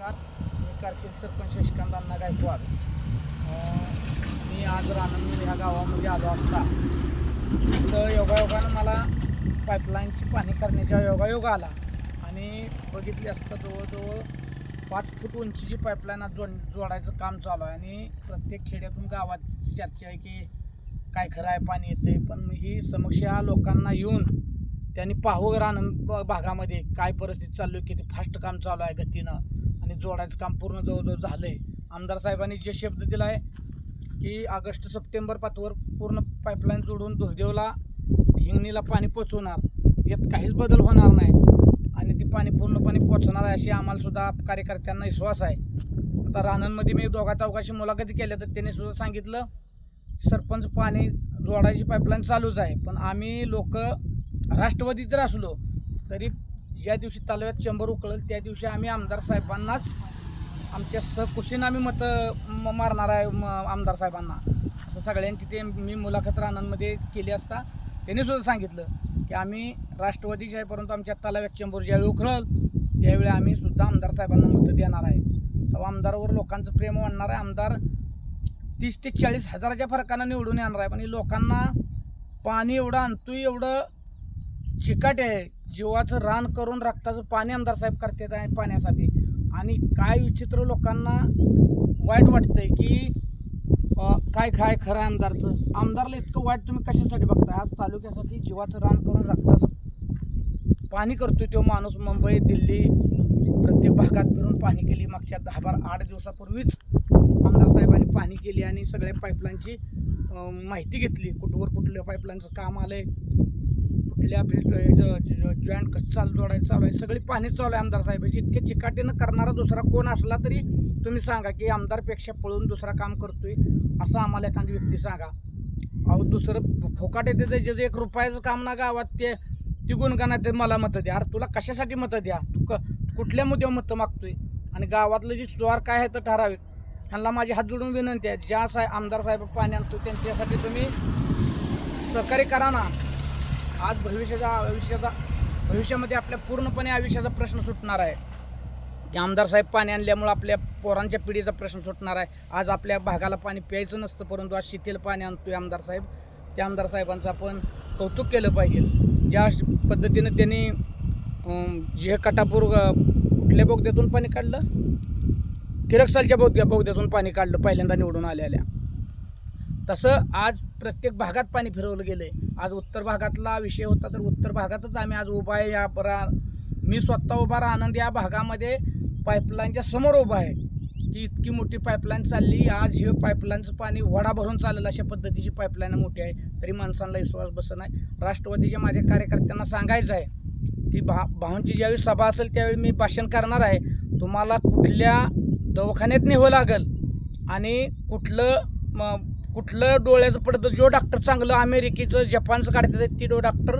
मी कारकीर्द सरपंच शशिकांतांना गायकवाड. मी आज रानंद ह्या गावामध्ये आलो असता. तर योगायोगानं मला पाईपलाईनची पाणी करण्याचा योगायोग आला. आणि बघितली असता जवळजवळ पाच फूट उंचीची पाईपलाईन आज जोड जोडायचं काम चालू आहे. आणि प्रत्येक खेड्यातून गावाची चर्चा आहे की काय खरं आहे पाणी येते पण ही समस्या लोकांना येऊन त्यांनी पाहू रानंद भागामध्ये काय परिस्थिती चालू आहे किती फास्ट काम चालू आहे गतीनं. आणि जोडायचं काम पूर्ण जवळजवळ झालं आहे आमदार साहेबांनी जे शब्द दिला आहे की ऑगस्ट सप्टेंबर पाचवर पूर्ण पाईपलाईन जोडून दुर्देवला हिंगणीला पाणी पोचवणार यात काहीच बदल होणार नाही. आणि ती पाणी पूर्णपणे पोचणार आहे अशी आम्हालासुद्धा कार्यकर्त्यांना विश्वास आहे. आता रानांमध्ये मी दोघा चौघाशी मुलाखती केल्या तर त्यांनी सुद्धा सांगितलं सरपंच पाणी जोडायची पाईपलाईन चालूच आहे. पण आम्ही लोक राष्ट्रवादी जर असलो तरी ज्या दिवशी तालुक्यात चंबर उकळेल त्या दिवशी आम्ही आमदार साहेबांनाच आमच्या सहकुशीनं आम्ही मतं म- मारणार आहे म- आमदार साहेबांना. असं सगळ्यांची ते मी मुलाखत रानांमध्ये केली असता त्यांनी सुद्धा सांगितलं की आम्ही राष्ट्रवादीचे आहे परंतु आमच्या तालुक्यात चंबर ज्यावेळी उखळल त्यावेळी आम्ही सुद्धा आमदार साहेबांना मतं देणार आहे. तेव्हा आमदारवर लोकांचं प्रेम वाढणार आहे. आमदार तीस ते चाळीस हजाराच्या फरकानं निवडून येणार आहे. पण लोकांना पाणी एवढं आणतोय एवढं चिकाट आहे. जीवाचं रान करून रक्ताचं पाणी आमदार साहेब करतात आहे पाण्यासाठी. आणि काय विचित्र लोकांना वाईट वाटतंय की काय काय खरं आहे आमदारचं? आमदारला इतकं वाईट तुम्ही कशासाठी बघताय? आज तालुक्यासाठी जीवाचं रान करून रक्ताचं पाणी करतोय तो माणूस. मुंबई दिल्ली प्रत्येक भागात फिरून पाणी केली. मागच्या दहा बारा आठ दिवसापूर्वीच आमदार साहेबांनी पाणी केली आणि सगळ्या पाईपलाईनची माहिती घेतली. कुठवर कुठल्या पाईपलाईनचं काम आलं आहे फिल्टर जॉईंट कसं चालू जोडायचं चालू आहे. सगळी पाणी चालू आहे आमदार साहेबांची. इतके चिकाटीनं करणारा दुसरा कोण असला तरी तुम्ही सांगा की आमदारपेक्षा पळून दुसरा काम करतोय असं आम्हाला एखादी व्यक्ती सांगा. अहो दुसरं फोकाट येते ज्याचं जे एक रुपयाचं काम ना गावात ते ती गुणगाना ते मला मतं द्या. अरे तुला कशासाठी मतं द्या? तू क कुठल्या मुद्द्यावर मतं मागतोय? आणि गावातलं जी चोर काय आहे तर ठराविक. ह्यांना माझी हात जोडून विनंती आहे ज्या साहेब आमदार साहेब पाणी आणतो त्यांच्यासाठी तुम्ही सहकार्य करा ना. आज भविष्याचा आयुष्याचा भविष्यामध्ये आपल्या पूर्णपणे आयुष्याचा प्रश्न सुटणार आहे. की आमदार साहेब पाणी आणल्यामुळं आपल्या पोरांच्या पिढीचा प्रश्न सुटणार आहे. आज आपल्या भागाला पाणी प्यायचं नसतं परंतु आज शीतेल पाणी आणतोय आमदार साहेब. त्या आमदार साहेबांचं आपण कौतुक केलं पाहिजे. ज्या पद्धतीनं त्यांनी जे कटापूर कुठल्या बोगद्यातून पाणी काढलं? किरकसालच्या बोगद्या बोगद्यातून पाणी काढलं पहिल्यांदा निवडून आलेल्या. तसं आज प्रत्येक भागात पाणी फिरवलं गेलं आहे आज उत्तर भागातला विषय होता तर उत्तर भागातच आम्ही आज उभा आहे. या परा मी स्वतः उभा आनंद या भागामध्ये पाईपलाईनच्या समोर उभा आहे. की इतकी मोठी पाईपलाईन चालली आज हे पाईपलाईनचं पाणी वडा भरून चालेल अशा पद्धतीची पाईपलाईन मोठी आहे. तरी माणसांना विश्वास बसत नाही राष्ट्रवादीच्या माझ्या कार्यकर्त्यांना सांगायचं आहे की भा भाऊंची ज्यावेळी सभा असेल त्यावेळी मी भाषण करणार आहे. तुम्हाला कुठल्या दवाखान्यात नेवं लागेल आणि कुठलं कुठलं डोळ्याचं पडतं? जो डॉक्टर चांगलं अमेरिकेचं जपानचं काढतात ती डो डॉक्टर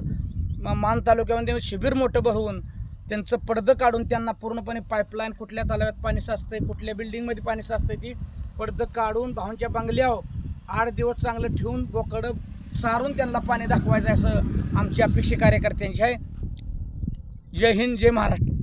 मान तालुक्यामध्ये शिबिर मोठं भरवून त्यांचं पडदं काढून त्यांना पूर्णपणे पाईपलाईन कुठल्या तालाव्यात पाणी साचतंय कुठल्या बिल्डिंगमध्ये पाणी साचतंय ती पडदं काढून भाऊंच्या बंगल्यावर आठ दिवस चांगलं ठेवून बोकडं सारून त्यांना पाणी दाखवायचं आहे असं आमची अपेक्षा कार्यकर्त्यांची आहे. जय हिंद जय महाराष्ट्र.